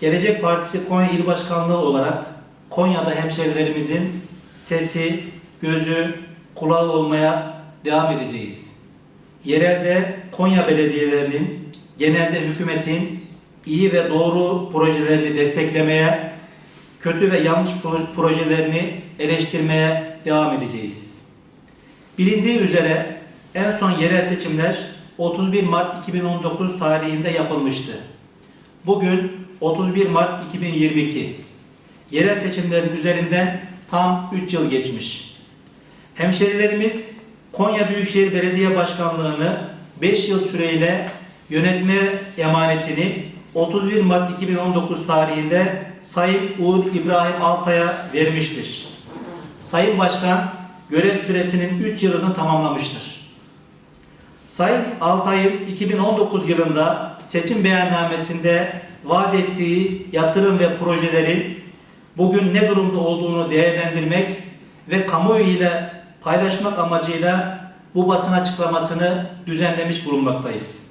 Gelecek Partisi Konya İl Başkanlığı olarak Konya'da hemşerilerimizin sesi, gözü, kulağı olmaya devam edeceğiz. Yerelde Konya belediyelerinin, genelde hükümetin iyi ve doğru projelerini desteklemeye, kötü ve yanlış pro- projelerini eleştirmeye devam edeceğiz. Bilindiği üzere en son yerel seçimler 31 Mart 2019 tarihinde yapılmıştı. Bugün 31 Mart 2022. Yerel seçimlerin üzerinden tam 3 yıl geçmiş. Hemşerilerimiz Konya Büyükşehir Belediye Başkanlığı'nı 5 yıl süreyle yönetme emanetini 31 Mart 2019 tarihinde Sayın Uğur İbrahim Altay'a vermiştir. Sayın Başkan görev süresinin 3 yılını tamamlamıştır. Sayın Altay'ın 2019 yılında seçim beyannamesinde vaat ettiği yatırım ve projelerin bugün ne durumda olduğunu değerlendirmek ve kamuoyu ile paylaşmak amacıyla bu basın açıklamasını düzenlemiş bulunmaktayız.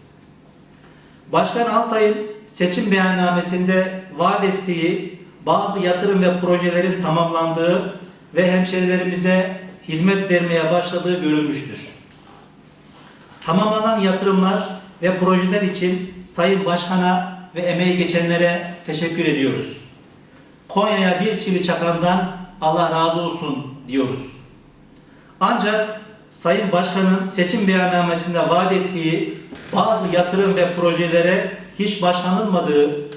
Başkan Altay'ın seçim beyannamesinde vaat ettiği bazı yatırım ve projelerin tamamlandığı ve hemşerilerimize hizmet vermeye başladığı görülmüştür. Tamamlanan yatırımlar ve projeler için Sayın Başkan'a ve emeği geçenlere teşekkür ediyoruz. Konya'ya bir çivi çakandan Allah razı olsun diyoruz. Ancak Sayın Başkan'ın seçim beyannamesinde vaat ettiği bazı yatırım ve projelere hiç başlanılmadığı,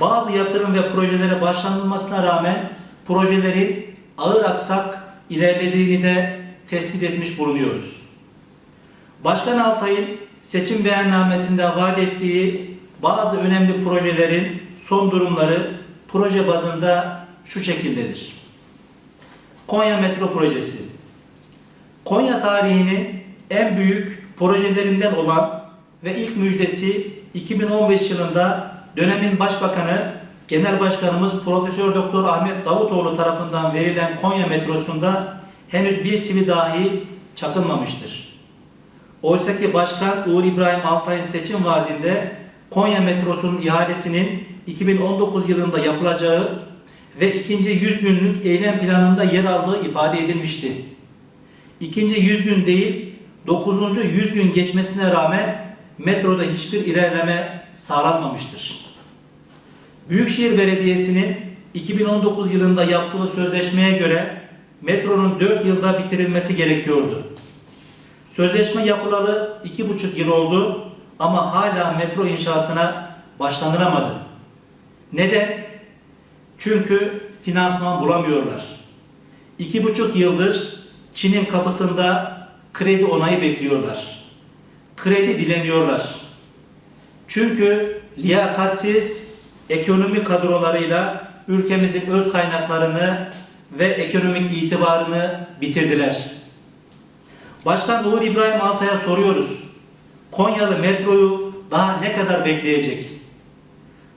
bazı yatırım ve projelere başlanılmasına rağmen projelerin ağır aksak ilerlediğini de tespit etmiş bulunuyoruz. Başkan Altay'ın seçim beyannamesinde vaat ettiği bazı önemli projelerin son durumları proje bazında şu şekildedir. Konya Metro Projesi Konya tarihinin en büyük projelerinden olan ve ilk müjdesi 2015 yılında dönemin başbakanı Genel Başkanımız Profesör Doktor Ahmet Davutoğlu tarafından verilen Konya metrosunda henüz bir çivi dahi çakılmamıştır. Oysa ki Başkan Uğur İbrahim Altay'ın seçim vaadinde Konya metrosunun ihalesinin 2019 yılında yapılacağı ve ikinci 100 günlük eylem planında yer aldığı ifade edilmişti. İkinci 100 gün değil, 9. 100 gün geçmesine rağmen metroda hiçbir ilerleme sağlanmamıştır. Büyükşehir Belediyesi'nin 2019 yılında yaptığı sözleşmeye göre metronun 4 yılda bitirilmesi gerekiyordu. Sözleşme yapılalı 2,5 yıl oldu ama hala metro inşaatına başlanılamadı. Neden? Çünkü finansman bulamıyorlar. 2,5 yıldır Çin'in kapısında kredi onayı bekliyorlar. Kredi dileniyorlar. Çünkü liyakatsiz ekonomi kadrolarıyla ülkemizin öz kaynaklarını ve ekonomik itibarını bitirdiler. Başkan Uğur İbrahim Altay'a soruyoruz. Konyalı metroyu daha ne kadar bekleyecek?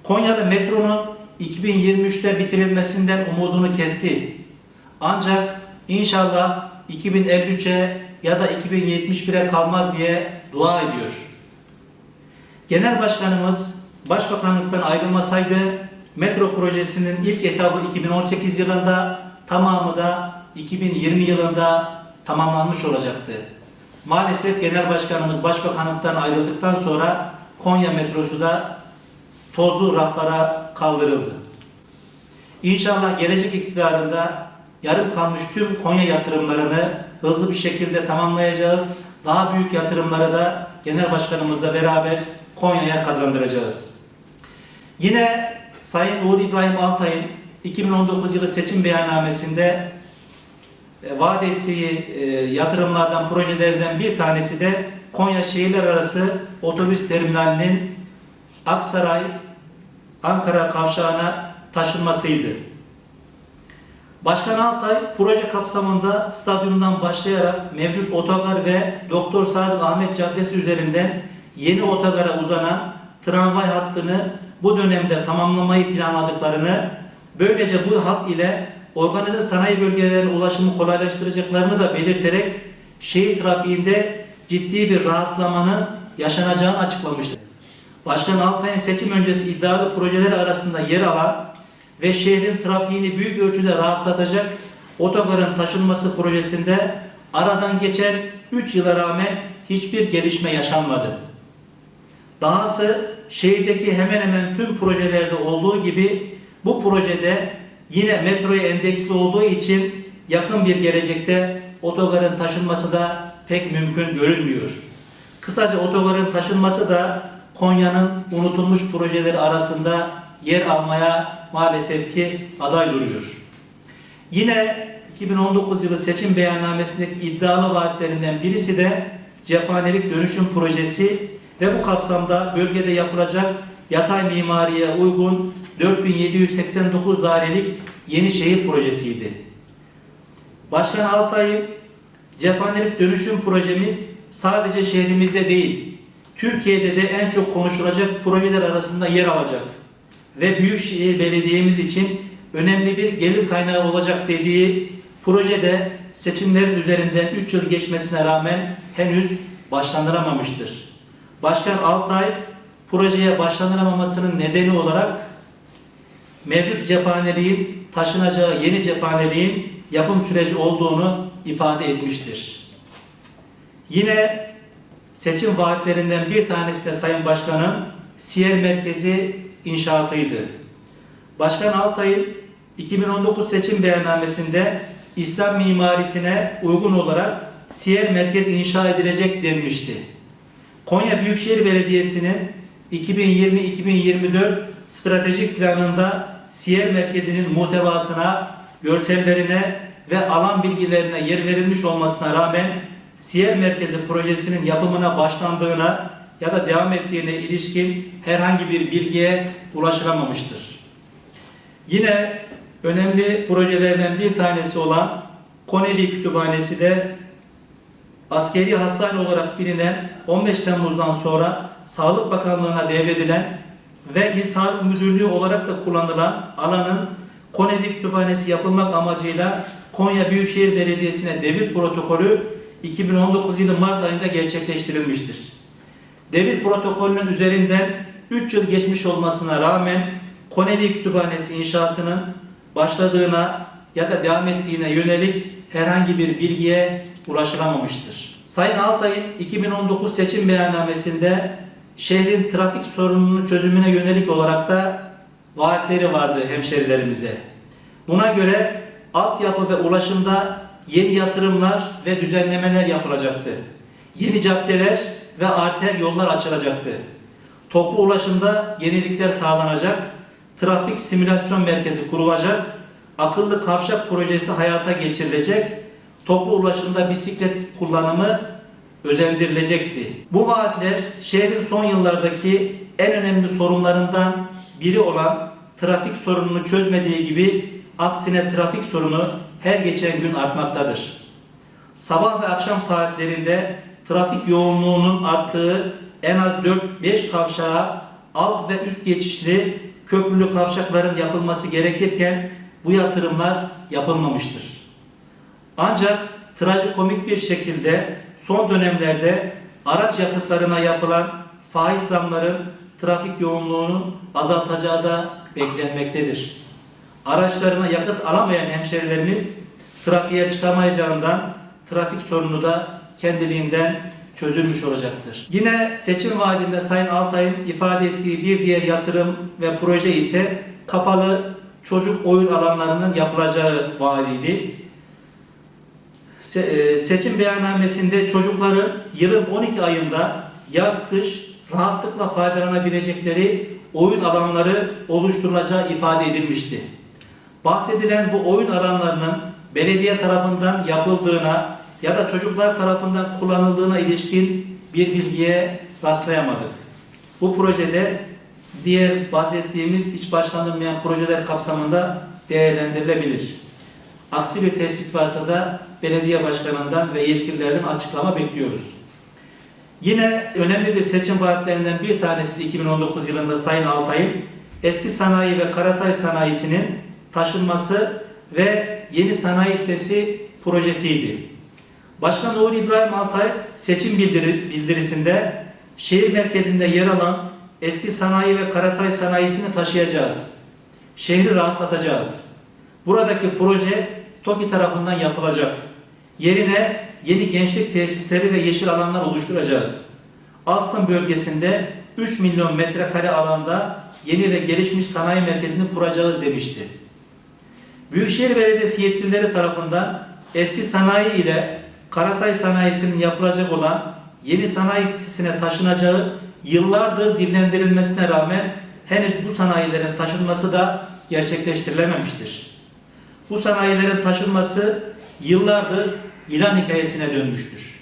Konyalı metronun 2023'te bitirilmesinden umudunu kesti. Ancak inşallah 2053'e ya da 2071'e kalmaz diye dua ediyor. Genel Başkanımız Başbakanlıktan ayrılmasaydı metro projesinin ilk etabı 2018 yılında tamamı da 2020 yılında tamamlanmış olacaktı. Maalesef Genel Başkanımız Başbakanlıktan ayrıldıktan sonra Konya metrosu da tozlu raflara kaldırıldı. İnşallah gelecek iktidarında yarım kalmış tüm Konya yatırımlarını hızlı bir şekilde tamamlayacağız. Daha büyük yatırımları da Genel Başkanımızla beraber Konya'ya kazandıracağız. Yine Sayın Uğur İbrahim Altay'ın 2019 yılı seçim beyannamesinde vaat ettiği e, yatırımlardan, projelerden bir tanesi de Konya şehirler arası otobüs terminalinin Aksaray, Ankara kavşağına taşınmasıydı. Başkan Altay proje kapsamında stadyumdan başlayarak mevcut otogar ve Doktor Sadık Ahmet Caddesi üzerinden yeni otogara uzanan tramvay hattını bu dönemde tamamlamayı planladıklarını, böylece bu hat ile organize sanayi bölgelerine ulaşımı kolaylaştıracaklarını da belirterek şehir trafiğinde ciddi bir rahatlamanın yaşanacağını açıklamıştır. Başkan Altay'ın seçim öncesi iddialı projeleri arasında yer alan ve şehrin trafiğini büyük ölçüde rahatlatacak otogarın taşınması projesinde aradan geçen 3 yıla rağmen hiçbir gelişme yaşanmadı. Dahası şehirdeki hemen hemen tüm projelerde olduğu gibi bu projede yine metroya endeksli olduğu için yakın bir gelecekte otogarın taşınması da pek mümkün görünmüyor. Kısaca otogarın taşınması da Konya'nın unutulmuş projeleri arasında yer almaya maalesef ki aday duruyor. Yine 2019 yılı seçim beyannamesindeki iddialı vaatlerinden birisi de cephanelik dönüşüm projesi ve bu kapsamda bölgede yapılacak yatay mimariye uygun 4789 dairelik yeni şehir projesiydi. Başkan Altay'ın cephanelik dönüşüm projemiz sadece şehrimizde değil, Türkiye'de de en çok konuşulacak projeler arasında yer alacak ve Büyükşehir Belediye'miz için önemli bir gelir kaynağı olacak dediği projede seçimlerin üzerinden 3 yıl geçmesine rağmen henüz başlandıramamıştır. Başkan Altay projeye başlandıramamasının nedeni olarak mevcut cephaneliğin taşınacağı yeni cephaneliğin yapım süreci olduğunu ifade etmiştir. Yine seçim vaatlerinden bir tanesi de Sayın Başkan'ın Siyer Merkezi inşaatıydı. Başkan Altay'ın 2019 seçim beyannamesinde İslam mimarisine uygun olarak Siyer Merkezi inşa edilecek denmişti. Konya Büyükşehir Belediyesi'nin 2020-2024 stratejik planında Siyer Merkezi'nin muhtevasına, görsellerine ve alan bilgilerine yer verilmiş olmasına rağmen Siyer Merkezi projesinin yapımına başlandığına ya da devam ettiğine ilişkin herhangi bir bilgiye ulaşılamamıştır. Yine önemli projelerden bir tanesi olan Konevi Kütüphanesi de askeri hastane olarak bilinen 15 Temmuz'dan sonra Sağlık Bakanlığı'na devredilen ve İl Sağlık Müdürlüğü olarak da kullanılan alanın Konevi Kütüphanesi yapılmak amacıyla Konya Büyükşehir Belediyesi'ne devir protokolü 2019 yılı Mart ayında gerçekleştirilmiştir. Devir protokolünün üzerinden 3 yıl geçmiş olmasına rağmen Konevi Kütüphanesi inşaatının başladığına ya da devam ettiğine yönelik herhangi bir bilgiye ulaşılamamıştır. Sayın Altay'ın 2019 seçim beyannamesinde şehrin trafik sorununun çözümüne yönelik olarak da vaatleri vardı hemşerilerimize. Buna göre altyapı ve ulaşımda yeni yatırımlar ve düzenlemeler yapılacaktı. Yeni caddeler ve arter yollar açılacaktı. Toplu ulaşımda yenilikler sağlanacak, trafik simülasyon merkezi kurulacak, akıllı kavşak projesi hayata geçirilecek, toplu ulaşımda bisiklet kullanımı özendirilecekti. Bu vaatler şehrin son yıllardaki en önemli sorunlarından biri olan trafik sorununu çözmediği gibi aksine trafik sorunu her geçen gün artmaktadır. Sabah ve akşam saatlerinde trafik yoğunluğunun arttığı en az 4-5 kavşağa alt ve üst geçişli köprülü kavşakların yapılması gerekirken bu yatırımlar yapılmamıştır. Ancak trajikomik bir şekilde son dönemlerde araç yakıtlarına yapılan faiz zamların trafik yoğunluğunu azaltacağı da beklenmektedir. Araçlarına yakıt alamayan hemşerilerimiz trafiğe çıkamayacağından trafik sorunu da kendiliğinden çözülmüş olacaktır. Yine seçim vaadinde Sayın Altay'ın ifade ettiği bir diğer yatırım ve proje ise kapalı çocuk oyun alanlarının yapılacağı vaadiydi. Se- e, seçim beyannamesinde çocukların yılın 12 ayında yaz kış rahatlıkla faydalanabilecekleri oyun alanları oluşturulacağı ifade edilmişti. Bahsedilen bu oyun alanlarının belediye tarafından yapıldığına ya da çocuklar tarafından kullanıldığına ilişkin bir bilgiye rastlayamadık. Bu projede diğer bahsettiğimiz hiç başlandırmayan projeler kapsamında değerlendirilebilir. Aksi bir tespit varsa da belediye başkanından ve yetkililerden açıklama bekliyoruz. Yine önemli bir seçim vaatlerinden bir tanesi de 2019 yılında Sayın Altay'ın eski sanayi ve Karatay sanayisinin taşınması ve yeni sanayi sitesi projesiydi. Başkan Uğur İbrahim Altay seçim bildiri, bildirisinde şehir merkezinde yer alan eski sanayi ve Karatay sanayisini taşıyacağız. Şehri rahatlatacağız. Buradaki proje TOKİ tarafından yapılacak. Yerine yeni gençlik tesisleri ve yeşil alanlar oluşturacağız. Aslın bölgesinde 3 milyon metrekare alanda yeni ve gelişmiş sanayi merkezini kuracağız demişti. Büyükşehir Belediyesi yetkilileri tarafından eski sanayi ile Karatay sanayisinin yapılacak olan yeni sanayi sitesine taşınacağı yıllardır dillendirilmesine rağmen henüz bu sanayilerin taşınması da gerçekleştirilememiştir. Bu sanayilerin taşınması yıllardır ilan hikayesine dönmüştür.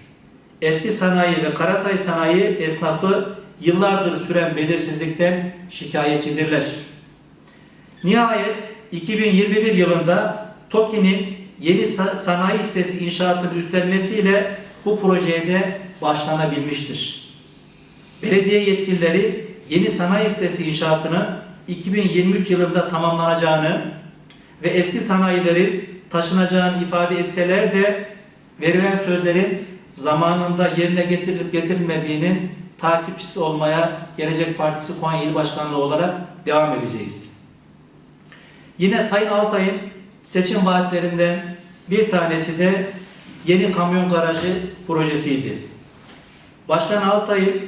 Eski sanayi ve Karatay sanayi esnafı yıllardır süren belirsizlikten şikayetçidirler. Nihayet 2021 yılında TOKİ'nin yeni sa- sanayi sitesi inşaatını üstlenmesiyle bu projeye de başlanabilmiştir. Belediye yetkilileri yeni sanayi sitesi inşaatının 2023 yılında tamamlanacağını ve eski sanayilerin taşınacağını ifade etseler de verilen sözlerin zamanında yerine getirilip getirilmediğinin takipçisi olmaya Gelecek Partisi Konya İl Başkanlığı olarak devam edeceğiz. Yine Sayın Altay'ın seçim vaatlerinden bir tanesi de yeni kamyon garajı projesiydi. Başkan Altay'ın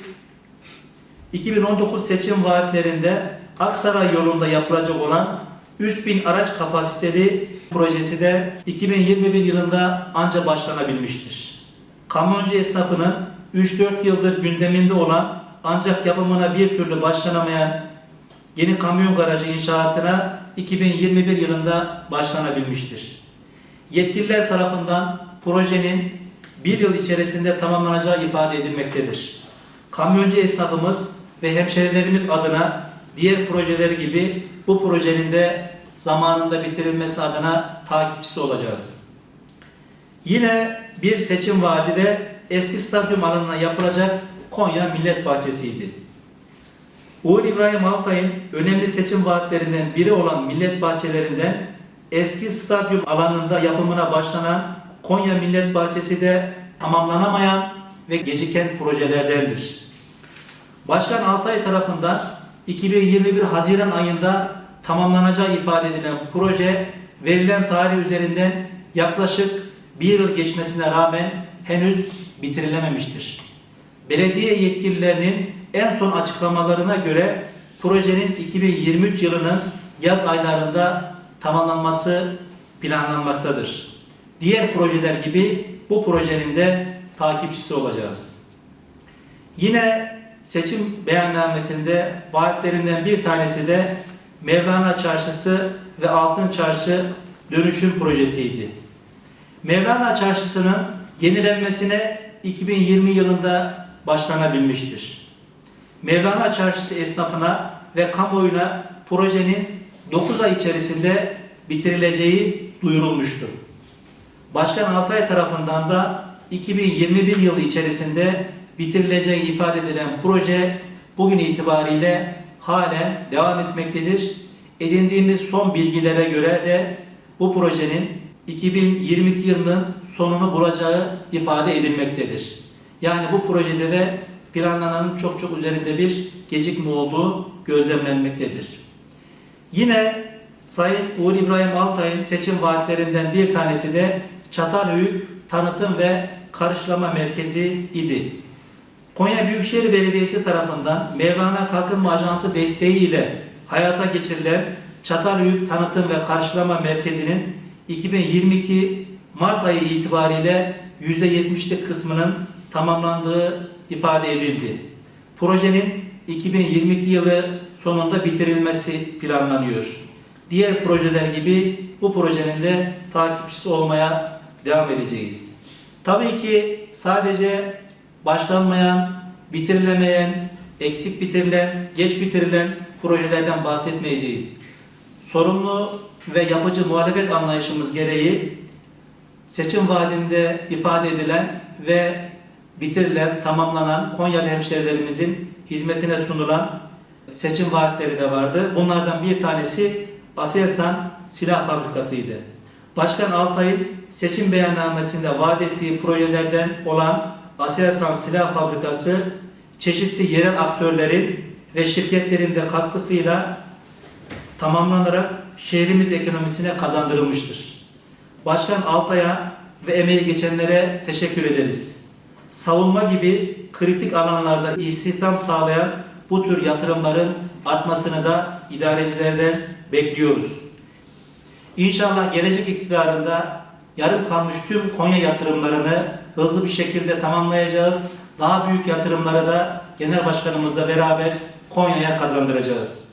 2019 seçim vaatlerinde Aksaray yolunda yapılacak olan 3000 araç kapasiteli projesi de 2021 yılında anca başlanabilmiştir. Kamyoncu esnafının 3-4 yıldır gündeminde olan ancak yapımına bir türlü başlanamayan yeni kamyon garajı inşaatına 2021 yılında başlanabilmiştir. Yetkililer tarafından projenin bir yıl içerisinde tamamlanacağı ifade edilmektedir. Kamyoncu esnafımız ve hemşehrilerimiz adına diğer projeler gibi bu projenin de zamanında bitirilmesi adına takipçisi olacağız. Yine bir seçim vaadi de eski stadyum alanına yapılacak Konya Millet Bahçesi'ydi. Uğur İbrahim Altay'ın önemli seçim vaatlerinden biri olan millet bahçelerinden eski stadyum alanında yapımına başlanan Konya Millet Bahçesi de tamamlanamayan ve geciken projelerdendir. Başkan Altay tarafından 2021 Haziran ayında tamamlanacağı ifade edilen proje verilen tarih üzerinden yaklaşık bir yıl geçmesine rağmen henüz bitirilememiştir. Belediye yetkililerinin en son açıklamalarına göre projenin 2023 yılının yaz aylarında tamamlanması planlanmaktadır. Diğer projeler gibi bu projenin de takipçisi olacağız. Yine seçim beyannamesinde vaatlerinden bir tanesi de Mevlana Çarşısı ve Altın Çarşı dönüşüm projesiydi. Mevlana Çarşısı'nın yenilenmesine 2020 yılında başlanabilmiştir. Mevlana Çarşısı esnafına ve kamuoyuna projenin 9 ay içerisinde bitirileceği duyurulmuştu. Başkan Altay tarafından da 2021 yılı içerisinde bitirileceği ifade edilen proje bugün itibariyle halen devam etmektedir. Edindiğimiz son bilgilere göre de bu projenin 2022 yılının sonunu bulacağı ifade edilmektedir. Yani bu projede de planlananın çok çok üzerinde bir gecikme olduğu gözlemlenmektedir. Yine Sayın Uğur İbrahim Altay'ın seçim vaatlerinden bir tanesi de Çatalhöyük Tanıtım ve Karışlama Merkezi idi. Konya Büyükşehir Belediyesi tarafından Mevlana Kalkınma Ajansı desteğiyle hayata geçirilen Çatalhöyük Tanıtım ve Karşılama Merkezi'nin 2022 Mart ayı itibariyle %70'lik kısmının tamamlandığı ifade edildi. Projenin 2022 yılı sonunda bitirilmesi planlanıyor. Diğer projeler gibi bu projenin de takipçisi olmaya devam edeceğiz. Tabii ki sadece başlanmayan, bitirilemeyen, eksik bitirilen, geç bitirilen projelerden bahsetmeyeceğiz. Sorumlu ve yapıcı muhalefet anlayışımız gereği seçim vaadinde ifade edilen ve bitirilen, tamamlanan Konyalı hemşehrilerimizin hizmetine sunulan seçim vaatleri de vardı. Bunlardan bir tanesi Aselsan Silah Fabrikası'ydı. Başkan Altay'ın seçim beyannamesinde vaat ettiği projelerden olan Aselsan Silah Fabrikası çeşitli yerel aktörlerin ve şirketlerin de katkısıyla tamamlanarak şehrimiz ekonomisine kazandırılmıştır. Başkan Altay'a ve emeği geçenlere teşekkür ederiz. Savunma gibi kritik alanlarda istihdam sağlayan bu tür yatırımların artmasını da idarecilerden bekliyoruz. İnşallah gelecek iktidarında yarım kalmış tüm Konya yatırımlarını hızlı bir şekilde tamamlayacağız. Daha büyük yatırımlara da genel başkanımızla beraber Konya'ya kazandıracağız.